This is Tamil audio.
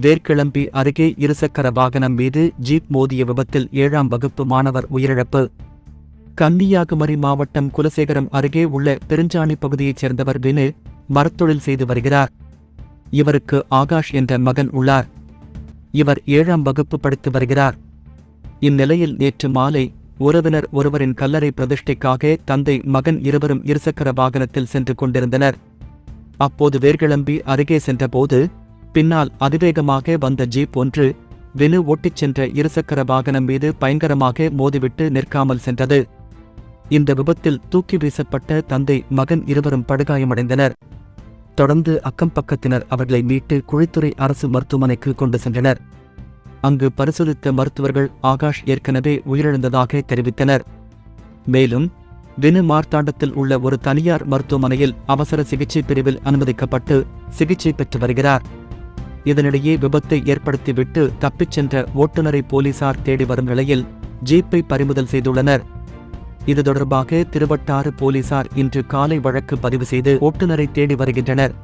வேர்க்கிளம்பி அருகே இருசக்கர வாகனம் மீது ஜீப் மோதிய விபத்தில் ஏழாம் வகுப்பு மாணவர் உயிரிழப்பு. கன்னியாகுமரி மாவட்டம் குலசேகரம் அருகே உள்ள பெருஞ்சாணி பகுதியைச் சேர்ந்தவர் வினு மரத்தொழில் செய்து வருகிறார். இவருக்கு ஆகாஷ் என்ற மகன் உள்ளார். இவர் ஏழாம் வகுப்பு படித்து வருகிறார். இந்நிலையில் நேற்று மாலை உறவினர் ஒருவரின் கல்லறை பிரதிஷ்டைக்காக தந்தை மகன் இருவரும் இருசக்கர வாகனத்தில் சென்று கொண்டிருந்தனர். அப்போது வேர்கிளம்பி அருகே சென்றபோது பின்னால் அதிவேகமாக வந்த ஜீப் ஒன்று வெனு ஓட்டிச் சென்ற இருசக்கர வாகனம் மீது பயங்கரமாக மோதிவிட்டு நிற்காமல் சென்றது. இந்த விபத்தில் தூக்கி வீசப்பட்ட தந்தை மகன் இருவரும் படுகாயமடைந்தனர். தொடர்ந்து அக்கம் பக்கத்தினர் அவர்களை மீட்டு குழித்துறை அரசு மருத்துவமனைக்கு கொண்டு சென்றனர். அங்கு பரிசோதித்த மருத்துவர்கள் ஆகாஷ் ஏற்கனவே உயிரிழந்ததாக தெரிவித்தனர். மேலும் வினு மார்த்தாண்டத்தில் உள்ள ஒரு தனியார் மருத்துவமனையில் அவசர சிகிச்சை பிரிவில் அனுமதிக்கப்பட்டு சிகிச்சை பெற்று வருகிறார். இதனிடையே விபத்தை ஏற்படுத்திவிட்டு தப்பிச் சென்ற ஓட்டுநரை போலீசார் தேடி வரும் நிலையில் ஜீப்பை பறிமுதல் செய்துள்ளனர். இது தொடர்பாக திருவட்டாறு போலீசார் இன்று காலை வழக்கு பதிவு செய்து ஓட்டுநரை தேடி வருகின்றனர்.